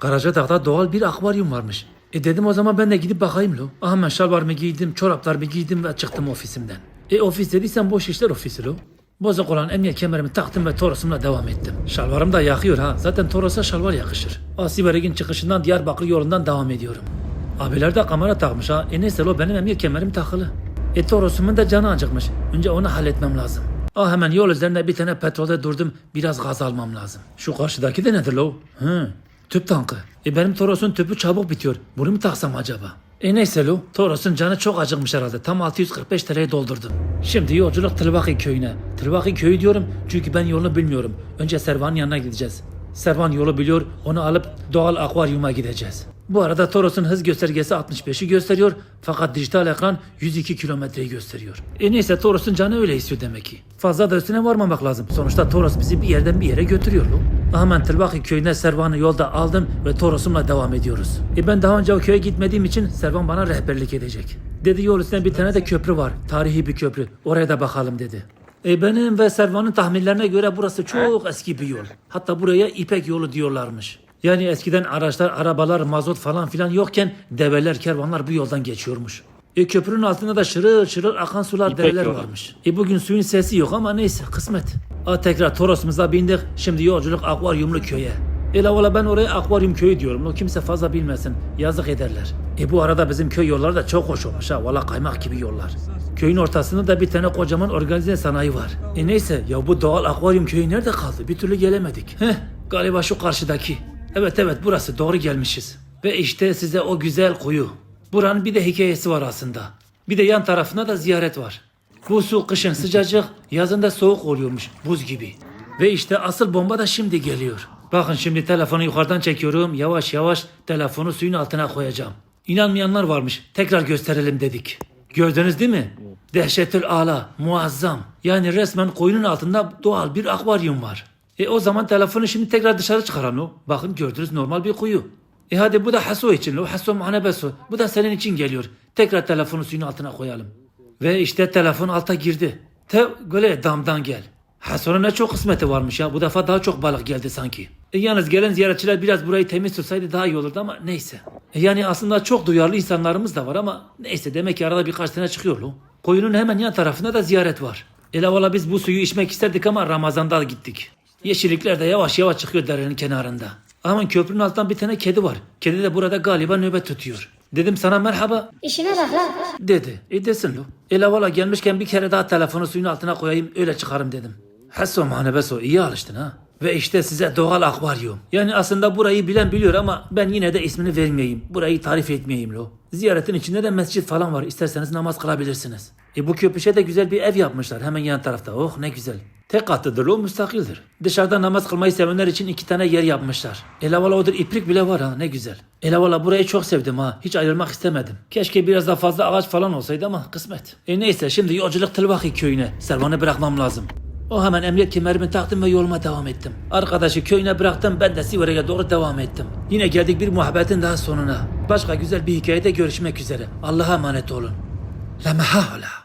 Karacadağ'da doğal bir akvaryum varmış. E dedim o zaman ben de gidip bakayım lo. Aha ben şalvarımı giydim, çoraplarımı giydim ve çıktım ofisimden. E ofis dediysen boş işler ofisi lo. Bozuk olan emniyet kemerimi taktım ve Toros'umla devam ettim. Şalvarım da yakıyor ha. Zaten Toros'a şalvar yakışır. Asiberegin çıkışından Diyarbakır yolundan devam ediyorum. Abiler de kamera takmış ha. E neyse lo benim emniyet kemerim takılı. E Toros'umun da canı acıkmış. Önce onu halletmem lazım. Ah hemen yol üzerinde bir tane petrolde durdum. Biraz gaz almam lazım. Şu karşıdaki de nedir lo? Hı. Tüp tankı. E benim Toros'un tüpü çabuk bitiyor. Bunu mu taksam acaba? E neyse lo. Toros'un canı çok acıkmış herhalde. Tam 645 TL'ye doldurdum. Şimdi yolculuk Tılvaki köyüne. Tılvaki köyü diyorum çünkü ben yolunu bilmiyorum. Önce Servan'ın yanına gideceğiz. Servan yolu biliyor. Onu alıp doğal akvaryuma gideceğiz. Bu arada Toros'un hız göstergesi 65'i gösteriyor fakat dijital ekran 102 kilometreyi gösteriyor. E neyse Toros'un canı öyle istiyor demek ki. Fazla da üstüne varmamak lazım. Sonuçta Toros bizi bir yerden bir yere götürüyor. Hemen Tılbaki köyüne Servan'ı yolda aldım ve Toros'umla devam ediyoruz. E ben daha önce o köye gitmediğim için Servan bana rehberlik edecek. Dedi yol üstünde bir tane de köprü var. Tarihi bir köprü. Oraya da bakalım dedi. E benim ve Servan'ın tahminlerine göre burası çok eski bir yol. Hatta buraya İpek yolu diyorlarmış. Yani eskiden araçlar, arabalar, mazot falan filan yokken develer, kervanlar bu yoldan geçiyormuş. E köprünün altında da şırıl şırıl akan sular, dereler yolu. varmış. E bugün suyun sesi yok ama neyse kısmet. A tekrar Toros'umuza bindik. Şimdi yolculuk akvaryumlu köye. E la valla ben oraya akvaryum köyü diyorum. O kimse fazla bilmesin. Yazık ederler. E bu arada bizim köy yolları da çok hoş olmuş ha. Valla kaymak gibi yollar. Köyün ortasında da bir tane kocaman organize sanayi var. E neyse ya bu doğal akvaryum köyü nerede kaldı? Bir türlü gelemedik. Heh galiba şu karşıdaki. Evet evet burası doğru gelmişiz. Ve işte size o güzel kuyu. Buranın bir de hikayesi var aslında. Bir de yan tarafında da ziyaret var. Bu su kışın sıcacık, yazında soğuk oluyormuş, buz gibi. Ve işte asıl bomba da şimdi geliyor. Bakın şimdi telefonu yukarıdan çekiyorum, yavaş yavaş telefonu suyun altına koyacağım. İnanmayanlar varmış, tekrar gösterelim dedik. Gördünüz değil mi? Dehşetül ala, muazzam. Yani resmen koyunun altında doğal bir akvaryum var. E o zaman telefonu şimdi tekrar dışarı çıkaralım. o. Bakın gördünüz normal bir kuyu. E hadi bu da Haso için. O Haso Mahanebeso. Bu da senin için geliyor. Tekrar telefonu suyun altına koyalım. Ve işte telefon alta girdi. Te böyle damdan gel. Hasan'ın ne çok kısmeti varmış ya. Bu defa daha çok balık geldi sanki. E, yalnız gelen ziyaretçiler biraz burayı temiz tutsaydı daha iyi olurdu ama neyse. E, yani aslında çok duyarlı insanlarımız da var ama neyse demek ki arada birkaç tane çıkıyor lo. Koyunun hemen yan tarafında da ziyaret var. Ele valla biz bu suyu içmek isterdik ama Ramazan'da gittik. Yeşillikler de yavaş yavaş çıkıyor derenin kenarında. Aman köprünün altından bir tane kedi var. Kedi de burada galiba nöbet tutuyor. Dedim sana merhaba. İşine bak lan. Dedi. E desin lo. Ele valla gelmişken bir kere daha telefonu suyun altına koyayım öyle çıkarım dedim. Hasso mahanebeso iyi alıştın ha. Ve işte size doğal akvaryum. Yani aslında burayı bilen biliyor ama ben yine de ismini vermeyeyim. Burayı tarif etmeyeyim lo. Ziyaretin içinde de mescit falan var. İsterseniz namaz kılabilirsiniz. E bu köpüşe de güzel bir ev yapmışlar hemen yan tarafta. Oh ne güzel. Tek katlıdır o müstakildir. Dışarıda namaz kılmayı sevenler için iki tane yer yapmışlar. Elavala odur iplik bile var ha ne güzel. Elavala burayı çok sevdim ha. Hiç ayrılmak istemedim. Keşke biraz daha fazla ağaç falan olsaydı ama kısmet. E neyse şimdi yolculuk Tılvaki köyüne. Servanı bırakmam lazım. O hemen emniyet kemerimi taktım ve yoluma devam ettim. Arkadaşı köyüne bıraktım ben de Siverek'e doğru devam ettim. Yine geldik bir muhabbetin daha sonuna. Başka güzel bir hikayede görüşmek üzere. Allah'a emanet olun. La mehaula.